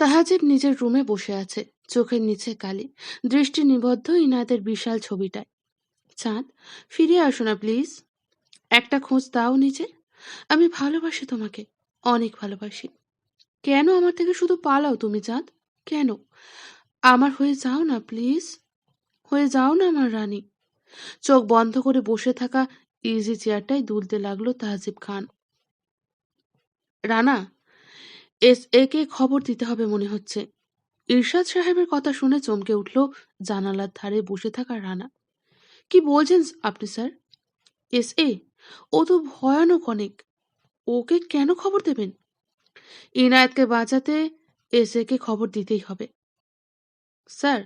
তাহাজিব নিজের রুমে বসে আছে, চোখের নিচে কালি, দৃষ্টি নিবদ্ধ ইনায়েতের বিশাল ছবিটায়। চাঁদ ফিরে আসো না, প্লিজ। একটা খোঁজ দাও নিচে আমি ভালোবাসি তোমাকে, অনেক ভালোবাসি। কেন আমার থেকে শুধু পালাও তুমি, চাঁদ? কেন? আমার হয়ে যাও না, প্লিজ। হয়ে যাও না আমার রানী। চোখ বন্ধ করে বসে থাকা ইজি চেয়ারটাই দুলতে লাগল তাহজিব খান। রানা এস একে খবর দিতে হবে মনে হচ্ছে। ইরশাদ সাহেবের কথা শুনে চমকে উঠল জানালার ধারে বসে থাকা রানা। কি বলছেন আপনি, স্যার? এস এ ও তো ভয়ানক অনেক। ওকে কেন খবর দেবেন? ইনায়েতকে বাঁচাতে এস একে খবর দিতেই হবে। স্যার,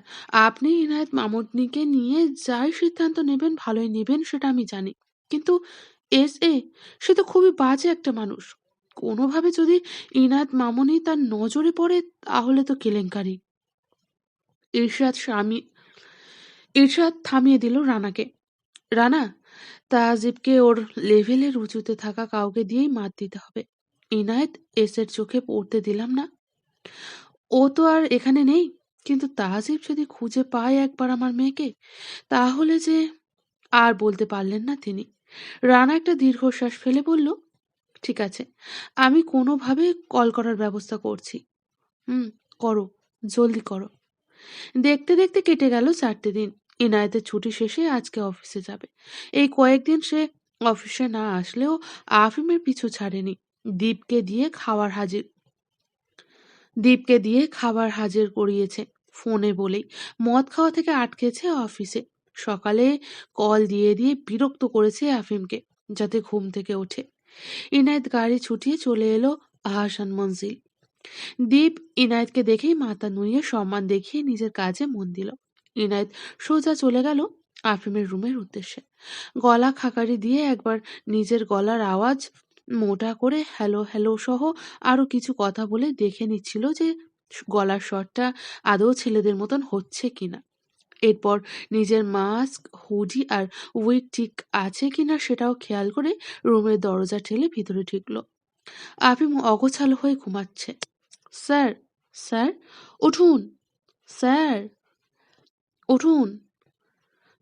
আপনি ইনায়েত মামুদনিকে নিয়ে যাই সিদ্ধান্ত নেবেন, ভালোই নেবেন, সেটা আমি জানি। কিন্তু এস এ সে তো খুবই বাজে একটা মানুষ। কোনোভাবে যদি ইনায়েত মামুনি তার নজরে পড়ে, তাহলে তো কেলেঙ্কারি। ইরশাদ স্বামী, ইরশাদ থামিয়ে দিল রানাকে। রানা, তাজিবকে ওর লেভেলের উঁচুতে থাকা কাউকে দিয়েই মাত দিতে হবে। ইনায়েত এসের চোখে পড়তে দিলাম না। ও তো আর এখানে নেই, কিন্তু তাজিব যদি খুঁজে পায় একবার আমার মেয়েকে, তাহলে যে আর বলতে পারলেন না তিনি। রানা একটা দীর্ঘশ্বাস ফেলে বলল ঠিক আছে। আমি কোনোভাবে কল করার ব্যবস্থা করছি। হুম, করো, জলদি করো। দেখতে দেখতে কেটে গেল চারটে দিন। ইনায়েতের ছুটি শেষে আজকে অফিসে যাবে। এই কয়েকদিন সে অফিসে না আসলেও আফিমের পিছু ছাড়েনি। দীপকে দিয়ে খাবার হাজির। দীপকে দিয়ে খাবার হাজির করিয়েছে ফোনে বলেই। মদ খাওয়া থেকে আটকেছে অফিসে। সকালে কল দিয়ে দিয়ে বিরক্ত করেছে আফিমকে, যাতে ঘুম থেকে ওঠে। ইনায়েত গাড়ি ছুটিয়ে চলে এলো আহাসান মঞ্জিল। দীপ ইনায়েতকে দেখেই মাথা নুইয়ে সম্মান দেখিয়ে নিজের কাজে মন দিল। ইনায়েত সোজা চলে গেল আফিমের রুমের উদ্দেশ্যে। গলা খাকারি দিয়ে একবার নিজের গলার আওয়াজ, মোটা করে হ্যালো হ্যালো সহ আরও কিছু কথা বলে দেখে নিচ্ছিল যে গলার স্বরটা আদৌ ছেলেদের মতন হচ্ছে কিনা। এরপর নিজের মাস্ক, হুডি আর উইক ঠিক আছে কিনা সেটাও খেয়াল করে রুমের দরজা ঠেলে ভিতরে ঢুকলো। আফিম অগোছালো হয়ে ঘুমাচ্ছে। স্যার স্যার, উঠুন। স্যার, উঠুন।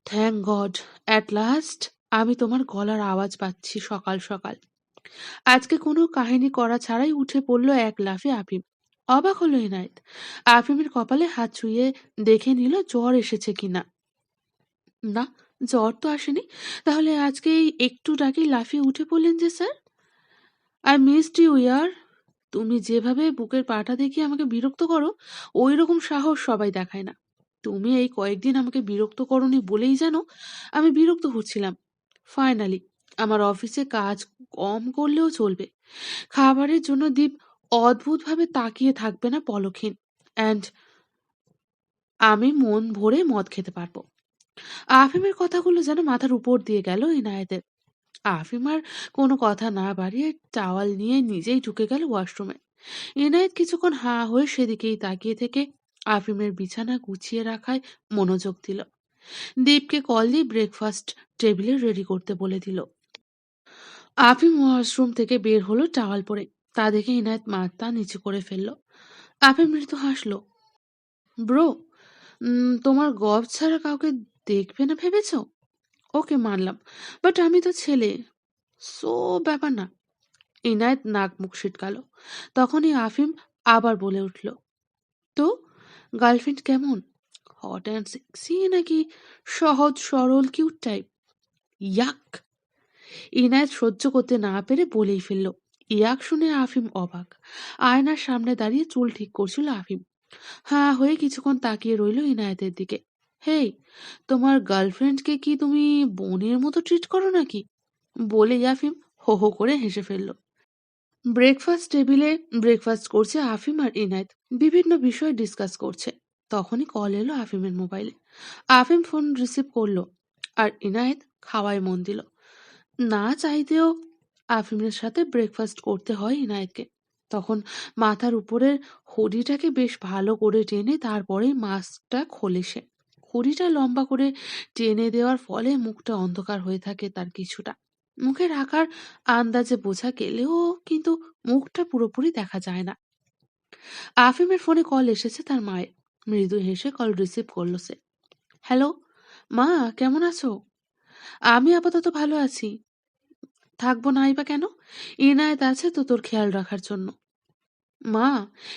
থ্যাংক গড, অ্যাট লাস্ট আমি তোমার গলার আওয়াজ পাচ্ছি সকাল সকাল। আজকে কোনো কাহিনী করা ছাড়াই উঠে পড়ল এক লাফে আফিম অবাক হলো এনায়েত। আফিমের কপালে হাত ছুঁয়ে দেখে নিল জ্বর এসেছে কিনা। না, জ্বর তো আসেনি। তাহলে আজকে একটু ডাকেই লাফিয়ে উঠে পড়লেন যে, স্যার? আই মিসড ইউ ইয়ার তুমি যেভাবে বুকের পাটা দেখিয়ে আমাকে বিরক্ত করো ওই রকম সাহস সবাই দেখায় না। তুমি এই কয়েকদিন আমাকে বিরক্ত করনি বলেই জানো আমি বিরক্ত হচ্ছিলাম। ফাইনালি, আমার অফিসে কাজ কম করলেও চলবে। খাবারের জন্য দীপ অদ্ভুতভাবে তাকিয়ে থাকবে না পলকহীন। অ্যান্ড আমি মন ভরে মদ খেতে পারব। আফিমের কথাগুলো যেন মাথার উপর দিয়ে গেল ইনায়েতের। আফিম আর কোনো কথা না বাড়িয়ে টাওয়াল নিয়ে নিজেই ঢুকে গেল ওয়াশরুমে। ইনায়েত কিছুক্ষণ হা হয়ে সেদিকেই তাকিয়ে থেকে আফিমের বিছানা গুছিয়ে রাখায় মনোযোগ দিল। দীপকে কল দিয়ে ব্রেকফাস্ট টেবিলে রেডি করতে বলে দিল। আফিম ওয়াশরুম থেকে বের হলো টাওয়াল পরে। তা দেখে ইনায়েত মাথা নিচু করে ফেলল। আফিম মৃদু হাসলো, ব্রো তোমার গব ছাড়া কাউকে দেখবে না ভেবেছ? ওকে মানলাম বাট আমি তো ছেলে, সো ব্যাপার না। ইনায়েত নাক মুখ ছিটকালো। তখনই আফিম আবার বলে উঠল, তো, গার্লফ্রেন্ড কেমন? হট অ্যান্ড সেক্সি নাকি সহজ, সরল কিউট টাইপ ইয়াক ইনায়েত সহ্য করতে না পেরে বলেই ফেলল ইয়াক শুনে আফিম অবাক। আয়নার সামনে দাঁড়িয়ে চুল ঠিক করছিল আফিম। হ্যাঁ হয়ে কিছুক্ষণ তাকিয়ে রইল ইনায়েতের দিকে। হেই, তোমার গার্লফ্রেন্ডকে কি তুমি বোনের মতো ট্রিট করো নাকি? বলে আফিম হো হো করে হেসে ফেলল। ব্রেকফাস্ট টেবিলে ব্রেকফাস্ট করছে আফিম আর ইনায়েত। বিভিন্ন বিষয় ডিসকাস করছে। তখনই কল এলো আফিমের মোবাইলে। আফিম ফোন রিসিভ করল আর ইনায়েত খাওয়ায় মন দিল। না চাইতেও আফিমের সাথে ব্রেকফাস্ট করতে হয় ইনায়েতকে। তখন মাথার উপরের হুডিটাকে বেশ ভালো করে টেনে তারপরে মাস্কটা খোলে সে। হুডিটা লম্বা করে টেনে দেওয়ার ফলে মুখটা অন্ধকার হয়ে থাকে তার কিছুটা। মুখের আকার, আন্দাজে বোঝা গেলেও কিন্তু মুখটা পুরোপুরি দেখা যায় না। আফিমের ফোনে কল এসেছে তার মায়ের। মৃদু হেসে কল রিসিভ করল সে। হ্যালো মা, কেমন আছো? আমি আপাতত ভালো আছি। থাকব নাই বা কেন? ইনায়েত আছে তো তোর খেয়াল রাখার জন্য। মা,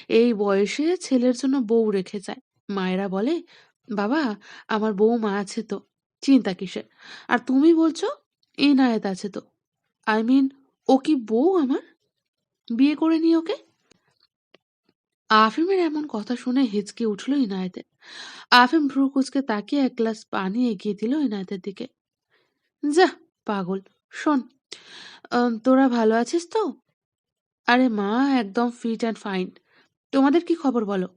এই বয়সে ছেলের জন্য বউ রেখে যায়। মায়েরা বলে, বাবা, আমার বউ মা আছে তো। চিন্তা কিসের? আর তুমি বলছো, ইনায়েত আছে তো। আই মিন, ও কি বউ আমার? বিয়ে করে নি ওকে? আফিমের এমন কথা শুনে হিচকে উঠল ইনায়েতের। আফিম ভ্রু কুচকে তাকিয়ে এক গ্লাস পানি এগিয়ে দিল ইনায়েতের দিকে। যা, পাগল, শোন তোরা ভালো আছিস তো? আরে মা, একদম ফিট অ্যান্ড ফাইন তোমাদের কি খবর বলো?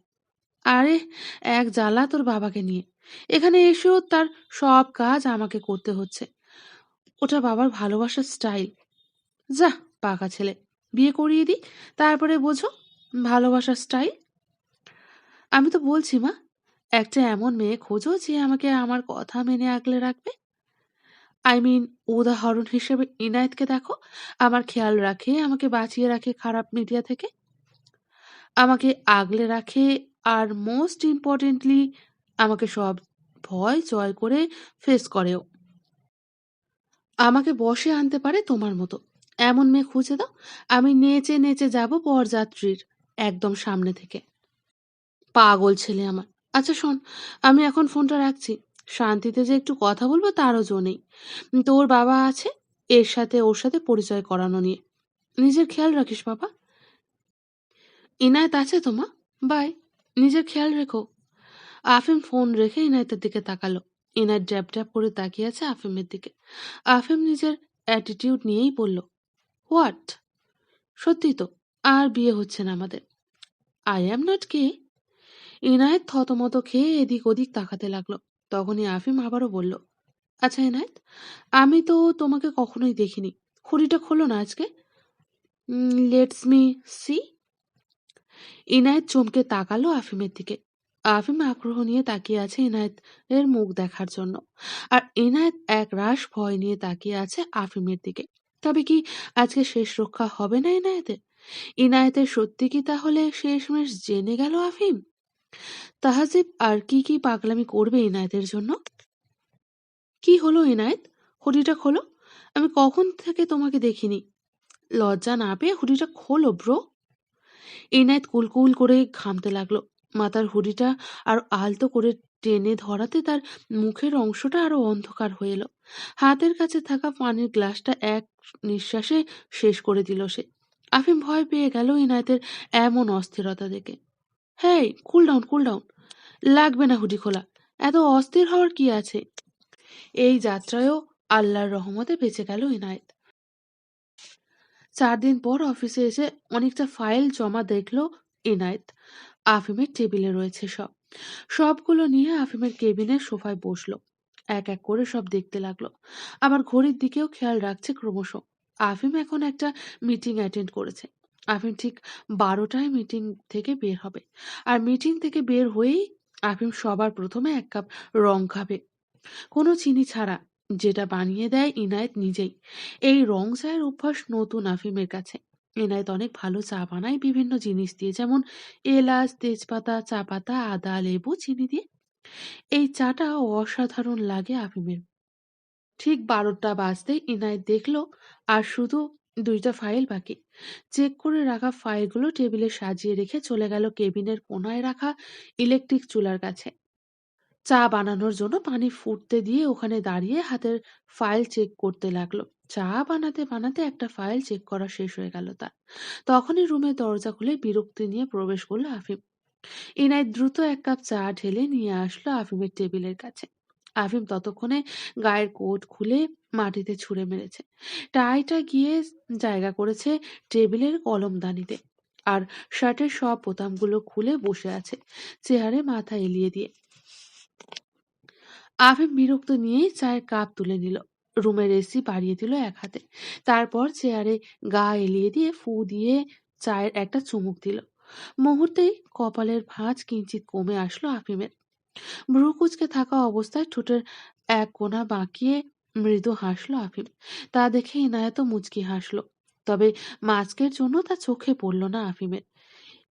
আরে, এক জ্বালা তোর বাবাকে নিয়ে। এখানে এসেও তার সব কাজ আমাকে করতে হচ্ছে। ওটা বাবার ভালোবাসার স্টাইল যা, পাকা ছেলে। বিয়ে করিয়ে দিই, তারপরে বোঝো, ভালোবাসার স্টাইল আমি তো বলছি মা, একটা এমন মেয়ে খোঁজো যে আমাকে আমার কথা মেনে আগলে রাখবে। আই মিন উদাহরণ হিসেবে ইনায়েতকে দেখো। আমার খেয়াল রাখে, আমাকে বাঁচিয়ে রাখে খারাপ মিডিয়া থেকে। আমাকে আগলে রাখে আর মোস্ট ইম্পর্টেন্টলি আমাকে সব ভয়, জয় করে ফেস করেও। আমাকে বসে আনতে পারে তোমার মতো। এমন মেয়ে খুঁজে দাও। আমি নেচে নেচে যাব বরযাত্রীর একদম সামনে থেকে। পাগল ছেলে আমার। আচ্ছা শোন, আমি এখন ফোনটা রাখছি। শান্তিতে যে একটু কথা বলব তারও জো নেই। তোর বাবা আছে, এর সাথে ওর সাথে পরিচয় করানো নিয়ে। নিজের খেয়াল রাখিস বাবা। ইনায়েত আছে তোমা বাই। নিজের খেয়াল রেখো। আফিম ফোন রেখে ইনায়েতের দিকে তাকালো। ইনায়েত ড্যাব ড্যাব করে তাকিয়ে আছে আফিমের দিকে। আফিম নিজের অ্যাটিটিউড নিয়েই বলল হোয়াট সত্যি তো, আর বিয়ে হচ্ছে না আমাদের। আই অ্যাম নট কে ইনায়েত থতমত খেয়ে এদিক ওদিক তাকাতে লাগল। তখনই আফিম আবারও বলল আচ্ছা ইনায়েত আমি তো তোমাকে কখনোই দেখিনি। খুঁড়িটা খোলো না আজকে। Let's me C. ইনায়েত চমকে তাকালো আফিমের দিকে। আফিম আগ্রহ নিয়ে তাকিয়ে আছে ইনায়েত এর মুখ দেখার জন্য। আর ইনায়েত এক রাশ ভয় নিয়ে তাকিয়ে আছে আফিমের দিকে। তবে কি আজকে শেষ রক্ষা হবে না ইনায়েতের ইনায়েতের সত্যি কি তাহলে শেষমেশ জেনে গেল আফিম? তাহাজিব আর কি কি পাগলামি করবে এনায়েতের জন্য? কি হলো এনায়েত হুডিটা খোলো। আমি কখন থেকে তোমাকে দেখিনি। লজ্জা না পেয়ে হুডিটা খোলো ব্রো ইনায়েত কুলকুল করে ঘামতে লাগল। মাথার হুডিটা আর আলতো করে টেনে ধরাতে তার মুখের অংশটা আরও অন্ধকার হয়ে এলো। হাতের কাছে থাকা পানির গ্লাসটা এক নিঃশ্বাসে শেষ করে দিল সে। আফিম ভয় পেয়ে গেল ইনায়েতের এমন অস্থিরতা দেখে। হ্যাঁ কুল ডাউন কুল ডাউন লাগবে না হুডি খোলা। এত অস্থির হওয়ার কি আছে? এই যাত্রায়ও আল্লাহর রহমতে বেঁচে গেল ইনায়েত। চার দিন পর অফিসে এসে অনেকটা ফাইল জমা দেখল ইনায়েত। আফিমের টেবিলে রয়েছে সব। সবগুলো নিয়ে আফিমের কেবিনের সোফায় বসল। এক এক করে সব দেখতে লাগল। আবার ঘড়ির দিকেও খেয়াল রাখছে ক্রমশ। আফিম এখন একটা মিটিং অ্যাটেন্ড করেছে। আফিম ঠিক বারোটায় মিটিং থেকে বের হবে। আর মিটিং থেকে বের হয়েই আফিম সবার প্রথমে এক কাপ রং খাবে। কোনো চিনি ছাড়া, যেটা বানিয়ে দেয় ইনায়েত নিজেই। এই রং চায়ের অভ্যাস নতুন আফিমের কাছে। এনায়েত অনেক ভালো চা বানায়, বিভিন্ন জিনিস দিয়ে, যেমন এলাচ, তেজপাতা, চা পাতা, আদা, লেবু, চিনি দিয়ে। এই চাটা অসাধারণ লাগে আফিমের। ঠিক বারোটা বাজতে ইনায়েত দেখল, আর শুধু দুইটা ফাইল বাকি। চেক করে রাখা ফাইলগুলো টেবিলে সাজিয়ে রেখে চলে গেল কেবিনের কোনায় রাখা ইলেকট্রিক চুলার কাছে। চা বানানোর জন্য পানি ফুটতে দিয়ে ওখানে দাঁড়িয়ে হাতের ফাইল চেক করতে লাগল। চা বানাতে বানাতে একটা ফাইল চেক করা শেষ হয়ে গেল তার। তখনই রুমের দরজা খুলে বিরক্তি নিয়ে প্রবেশ করল আফিম। ইনায়েত দ্রুত এক কাপ চা ঢেলে নিয়ে আসলো আফিমের টেবিলের কাছে। আফিম ততক্ষণে গায়ের কোট খুলে মাটিতে ছুঁড়ে মেরেছে। টাইটা গিয়ে জায়গা করেছে টেবিলের কলমদানিতে আর শার্টের সব বোতামগুলো খুলে বসে আছে চেয়ারে মাথা এলিয়ে দিয়ে। আফিম বিরক্ত নিয়েই চায়ের কাপ তুলে নিল। রুমের এসি বাড়িয়ে দিল এক হাতে। তারপর চেয়ারে গা এলিয়ে দিয়ে ফু দিয়ে চায়ের একটা চুমুক দিল। মুহূর্তেই কপালের ভাঁজ কিঞ্চিত কমে আসলো আফিমের ভ্রু কুচকে থাকা অবস্থায় ঠোঁটের এক কোণা বাঁকিয়ে মৃদু হাসলো আফিম। তা দেখে ইনায়েত মুচকি হাসলো। তবে মাস্কের জন্য তা চোখে পড়ল না আফিমের।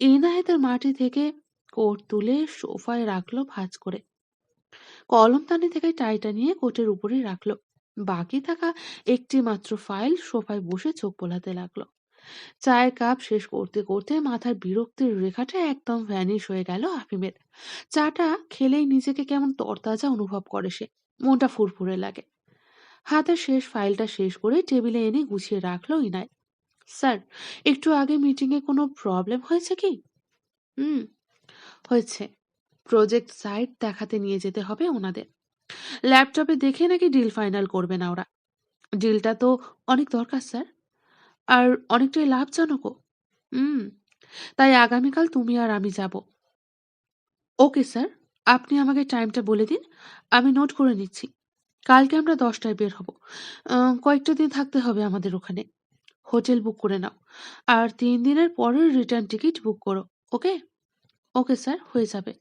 ইনায়েতের মাটি থেকে কোট তুলে সোফায় রাখল ভাঁজ করে। কলমদানি থেকে টাইটা নিয়ে কোটের উপরেই রাখল। বাকি থাকা একটি মাত্র ফাইল সোফায় বসে চোখ বোলাতে লাগল। চায়ের কাপ শেষ করতে করতে মাথার বিরক্তির রেখাটা একদম ভ্যানিশ হয়ে গেল আফিমের। চাটা খেলেই নিজেকে কেমন তরতাজা অনুভব করে সে। মনটা ফুরফুরে লাগে। হাতের শেষ ফাইলটা শেষ করে টেবিলে এনে গুছিয়ে রাখল ইনায়। স্যার, একটু আগে মিটিংয়ে কোনো প্রবলেম হয়েছে কি? হুম, হয়েছে। প্রজেক্ট সাইট দেখাতে নিয়ে যেতে হবে ওনাদের। ল্যাপটপে দেখে নাকি ডিল ফাইনাল করবে না ওরা। ডিলটা তো অনেক দরকার, স্যার। আর অনেকটাই লাভজনকও। হুম, তাই আগামীকাল তুমি আর আমি যাব। ওকে, স্যার, আপনি আমাকে টাইমটা বলে দিন, আমি নোট করে নিচ্ছি। কালকে আমরা দশটায় বের হব। কয়েকটা দিন থাকতে হবে আমাদের ওখানে। হোটেল বুক করে নাও। আর তিন দিনের পরের রিটার্ন টিকিট বুক করো, ওকে? ওকে, স্যার, হয়ে যাবে।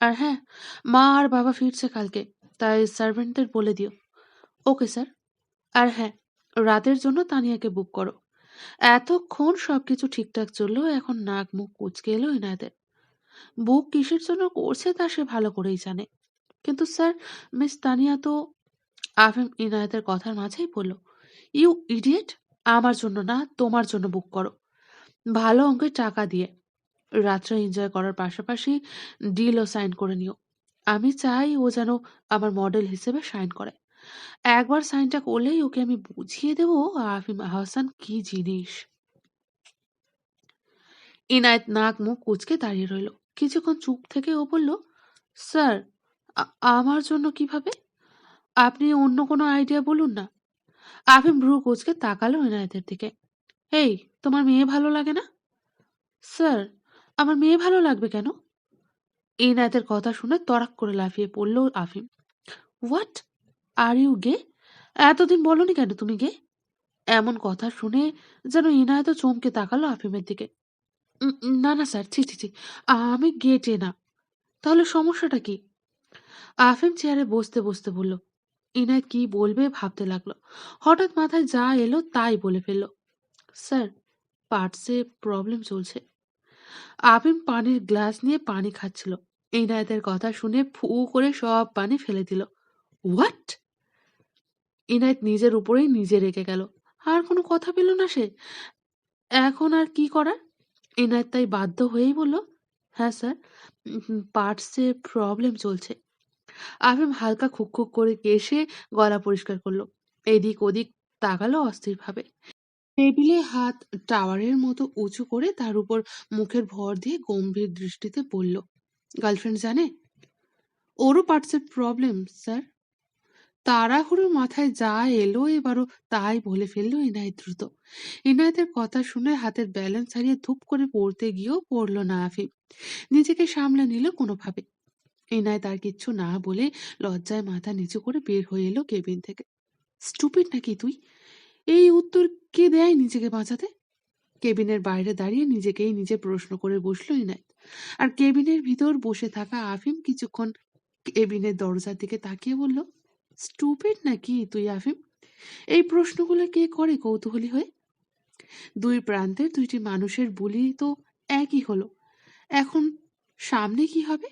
আর হ্যাঁ মা আর বাবা ফিরছে কালকে, তাই সার্ভেন্টদের বলে দিও। ওকে, স্যার। আর হ্যাঁ রাতের জন্য তানিয়াকে বুক করো। এতক্ষণ সবকিছু ঠিকঠাক চললেও এখন নাক মুখ কুচকে এলো এনাদের বুক কিসের জন্য করছে তা সে ভালো করেই জানে। কিন্তু স্যার, মিস তানিয়া তো আফিম ইনায়েতের কথার মাঝেই বলল, ইউ ইডিয়েট, আমার জন্য না, তোমার জন্য বুক করো। ভালো অঙ্কের টাকা দিয়ে। রাত্রে এনজয় করার পাশাপাশি ডিলও সাইন করে নিও। আমি চাই ও যেন আমার মডেল হিসেবে সাইন করে। একবার সাইনটা করলেই ওকে আমি বুঝিয়ে দেবো আফিম আহসান কি জিনিস? ইনায়েত নাক মুখ কুচকে দাঁড়িয়ে রইল। কিছুক্ষণ চুপ থেকে ও বলল, স্যার আমার জন্য কীভাবে? আপনি অন্য কোনো আইডিয়া বলুন না। আফিম ভ্রু কুচকে তাকালো ইনায়েতের দিকে। এই, তোমার মেয়ে ভালো লাগে না? স্যার, আমার মেয়ে ভালো লাগবে কেন? ইনায়েতের কথা শুনে তড়াক করে লাফিয়ে পড়ল আফিম। হোয়াট? আর ইউ গে এতদিন বলনি কেন তুমি গে এমন কথা শুনে যেন ইনায়েত চমকে তাকালো আফিমের দিকে। "উম, উম, না না স্যার ছি ছি ছি আমি গেটে না। তাহলে সমস্যাটা কি? আফিম চেয়ারে বসতে বসতে বলল ইনায়েত কি বলবে ভাবতে লাগল। হঠাৎ মাথায় যা এলো তাই বলে ফেলল স্যার পার্টসে প্রবলেম চলছে। আফিম পানির গ্লাস নিয়ে পানি খাচ্ছিল। ইনায়েতের কথা শুনে ফু করে সব পানি ফেলে দিল। হোয়াট ইনায়েত নিজের উপরেই নিজে রেগে গেল। আর কোনো কথা পেল না সে। এখন আর কি করার? ইনায়েত তাই বাধ্য হয়েই বলল হ্যাঁ স্যার পার্টসে প্রবলেম চলছে। আফিম হালকা খুক খুক করে কেশে গলা পরিষ্কার করল। এদিক ওদিক তাকালো অস্থিরভাবে। টেবিলে হাত টাওয়ারের মতো উঁচু করে তার উপর মুখের ভর দিয়ে গম্ভীর দৃষ্টিতে বলল, গার্লফ্রেন্ড জানে? ওরও পার্টসের প্রবলেম, স্যার। তাড়াহুড়ো মাথায় যা এলো এবারও তাই বলে ফেলল ইনায়েত দ্রুত। ইনায়েতের কথা শুনে হাতের ব্যালেন্স হারিয়ে ধূপ করে পড়তে গিয়েও পড়ল না আফিম নিজেকে সামলে নিল কোনোভাবে। ইনায়েত আর কিচ্ছু না বলে লজ্জায় মাথা নিচু করে বের হয়ে এলো কেবিন থেকে। স্টুপিড নাকি তুই? এই উত্তর কে দেয় নিজেকে বাঁচাতে? কেবিনের বাইরে দাঁড়িয়ে নিজেকেই নিজে প্রশ্ন করে বসল ইনায়েত। আর কেবিনের ভিতর বসে থাকা আফিম কিছুক্ষণ কেবিনের দরজার দিকে তাকিয়ে বলল স্টুপিড নাকি তুই, আফিম? এই প্রশ্নগুলো কে করে কৌতূহলী হয়ে? দুই প্রান্তের দুইটি মানুষের বুলি তো একই হলো। এখন সামনে কি হবে?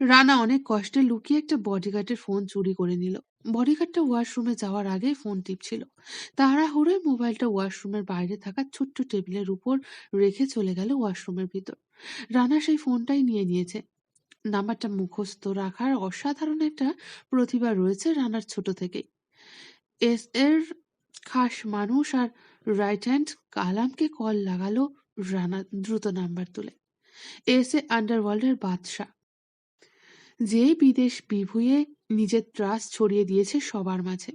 রানা অনেক কষ্টে লুকিয়ে একটা বডিগার্ডের ফোন চুরি করে নিল। বডিগার্ডটা ওয়াশরুমে যাওয়ার আগে ফোন টিপছিল। তাড়াহুড়োয় মোবাইলটা ওয়াশরুমের বাইরে থাকা ছোট্ট টেবিলের উপর রেখে চলে গেল ওয়াশরুমের ভিতর। রানা সেই ফোনটাই নিয়ে নিয়েছে। নাম্বারটা মুখস্থ রাখার অসাধারণ একটা প্রতিভা রয়েছে রানার ছোট থেকেই। এস এর খাস মানুষ আর রাইট হ্যান্ড কালামকে কল লাগালো রানা দ্রুত নাম্বার তুলে। এস এ আন্ডারওয়ার্ল্ডের বাদশাহ। যে বিদেশ বিভুঁয়ে নিজের ত্রাস ছড়িয়ে দিয়েছে সবার মাঝে,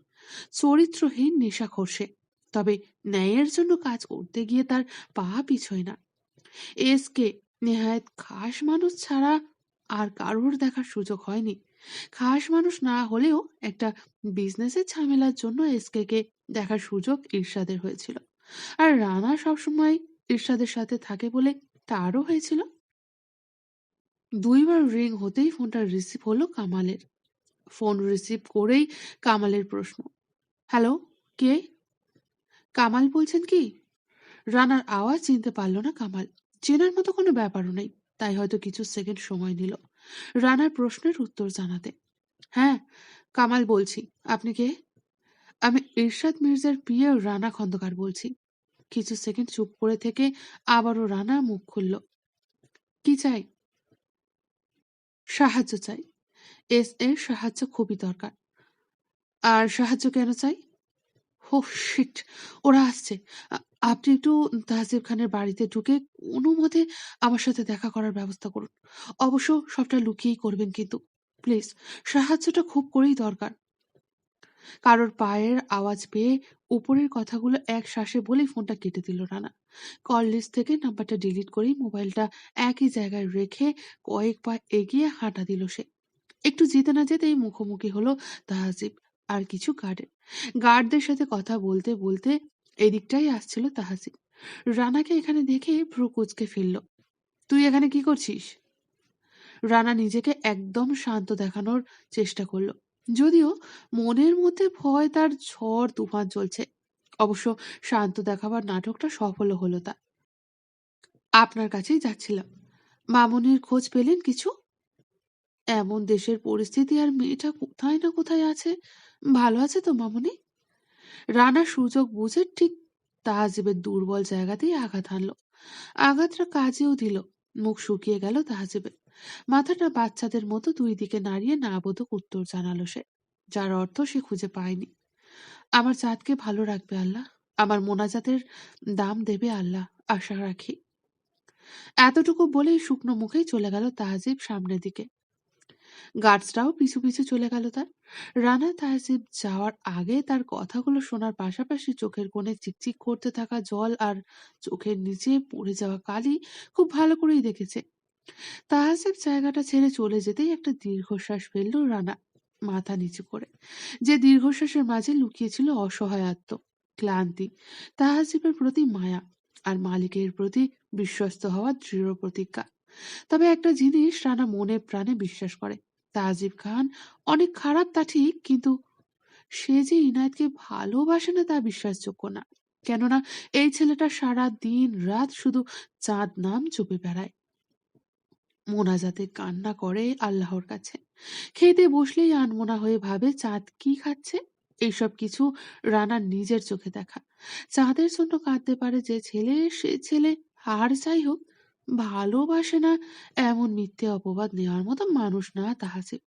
চরিত্রহীন নেশাখোর সে, তবে ন্যায়ের জন্য কাজ করতে গিয়ে তার পা পিছোয় না। এসকে নেহায়েত খাস মানুষ ছাড়া আর কারোর দেখার সুযোগ হয়নি। খাস মানুষ না হলেও একটা বিজনেসের ঝামেলার জন্য এসকে কে দেখার সুযোগ ইরশাদের হয়েছিল। আর রানা সবসময় ইরশাদের সাথে থাকে বলে তারও হয়েছিল। দুইবার রিং হতেই ফোনটা রিসিভ হলো কামালের। ফোন রিসিভ করেই কামালের প্রশ্ন, হ্যালো, কে? কামাল বলছেন কি? রানার আওয়াজ চিনতে পারল না কামাল। চেনার মতো কোনো ব্যাপারও নেই। তাই হয়তো কিছু সেকেন্ড সময় নিল। রানার প্রশ্নের উত্তর জানাতে। হ্যাঁ কামাল বলছি। আপনি কে? আমি ইরশাদ মির্জার পিয়ে রানা খন্দকার বলছি। কিছু সেকেন্ড চুপ করে থেকে আবারও রানা মুখ খুলল। কি চাই? সাহায্য চাই। এস এর সাহায্য খুবই দরকার। আর সাহায্য কেন চাই? হো শিট, ওরা আসছে। আপনি একটু তাহসিব খানের বাড়িতে ঢুকে কোনো মতে আমার সাথে দেখা করার ব্যবস্থা করুন। অবশ্য সবটা লুকিয়েই করবেন কিন্তু, প্লিজ সাহায্যটা খুব করেই দরকার। কারোর পায়ের আওয়াজ পেয়ে উপরের কথাগুলো এক শ্বাসে বলেই ফোনটা কেটে দিল রানা। কল লিস্ট থেকে নাম্বারটা ডিলিট করেই মোবাইলটা একই জায়গায় রেখে কয়েক পা এগিয়ে হাঁটা দিল সে। একটু যেতে না যেতেই মুখোমুখি হলো তাহাজিব আর কিছু গার্ডের গার্ডদের সাথে কথা বলতে বলতে এদিকটাই আসছিল তাহাজিব রানাকে এখানে দেখে ভ্রু কুচকে ফেলল, তুই এখানে কি করছিস? রানা নিজেকে একদম শান্ত দেখানোর চেষ্টা করল, যদিও মনের মধ্যে ভয় তার ঝড় তুফান চলছে। অবশ্য শান্ত দেখাবার নাটকটা সফল হলো তা আপনার কাছেই যাচ্ছিলাম। মামনির খোঁজ পেলেন কিছু? এমন দেশের পরিস্থিতি আর মেয়েটা কোথায় না কোথায় আছে? ভালো আছে তো মামনি? রানা সুযোগ বুঝে ঠিক তাহাজিবের দুর্বল জায়গাতেই আঘাত হানলো। আঘাতটা কাজেও দিল। মুখ শুকিয়ে গেল তাহাজিবের। মাথাটা বাচ্চাদের মতো দুই দিকে নাড়িয়ে নাবোধক উত্তর জানালো সে, যার অর্থ সে খুঁজে পায়নি। আমার জাতকে ভালো রাখবে আল্লাহ, আমার মোনাজাতের দাম দেবে আল্লাহ, আশা রাখি। এতটুকু বলেই শুকনো মুখেই চলে গেল তাহাজিব সামনের দিকে। গার্ডসরাও পিছু পিছু চলে গেল তার। রানা তাহসিব যাওয়ার আগে তার কথাগুলো শোনার পাশাপাশি চোখের কোণে চিকচিক করতে থাকা জল আর চোখের নিচে পড়ে যাওয়া কালি খুব ভালো করেই দেখেছে। তাহসিব জায়গাটা ছেড়ে চলে যেতেই একটা দীর্ঘশ্বাস ফেলল রানা মাথা নিচু করে। যে দীর্ঘশ্বাসের মাঝে লুকিয়েছিল অসহায়ত্ব ক্লান্তি তাহাজিবের প্রতি মায়া আর মালিকের প্রতি বিশ্বস্ত হওয়ার দৃঢ় প্রতিজ্ঞা। তবে একটা জিনিস রানা মনে প্রাণে বিশ্বাস করে তাজিব খান অনেক খারাপ তা ঠিক, কিন্তু সে যে ইনায়েতকে ভালোবাসে না তা বিশ্বাসযোগ্য না। কেননা এই ছেলেটা সারা দিন রাত শুধু চাঁদ নাম চুপে বেড়ায়। মোনাজাতে কান্না করে আল্লাহর কাছে। খেতে বসলেই আনমোনা হয়ে ভাবে, চাঁদ কি খাচ্ছে? এইসব কিছু রানার নিজের চোখে দেখা। চাঁদের জন্য কাঁদতে পারে যে ছেলে, সে ছেলে আর যাই হোক ভালোবাসে না, এমন মিথ্যে অপবাদ নেওয়ার মতো মানুষ না তাহাজিব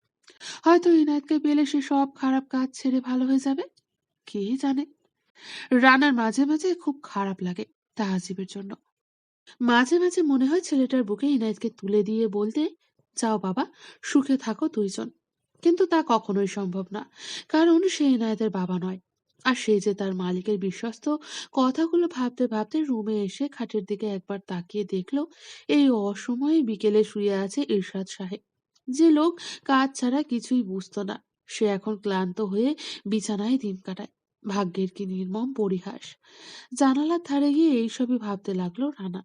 হয়তো ইনায়েতকে পেলে সে সব খারাপ কাজ ছেড়ে ভালো হয়ে যাবে, কে জানে? রানার মাঝে মাঝে খুব খারাপ লাগে তাহাজিবের জন্য। মাঝে মাঝে মনে হয় ছেলেটার বুকে ইনায়েতকে তুলে দিয়ে বলতে, যাও বাবা, সুখে থাকো দুইজন। কিন্তু তা কখনোই সম্ভব না, কারণ সে ইনায়েতের বাবা নয়। আর সে যে তার মালিকের বিশ্বস্ত কথাগুলো ভাবতে ভাবতে রুমে এসে খাটের দিকে একবার তাকিয়ে দেখল, এই অসময়ে বিকেলে শুয়ে আছে ইরশাদ সাহেব। যে লোক কাজ ছাড়া কিছুই বুঝতো না। সে এখন ক্লান্ত হয়ে বিছানায় দিন কাটায়। ভাগ্যের কি নির্মম পরিহাস। জানালার ধারে গিয়ে এইসবই ভাবতে লাগল রানা।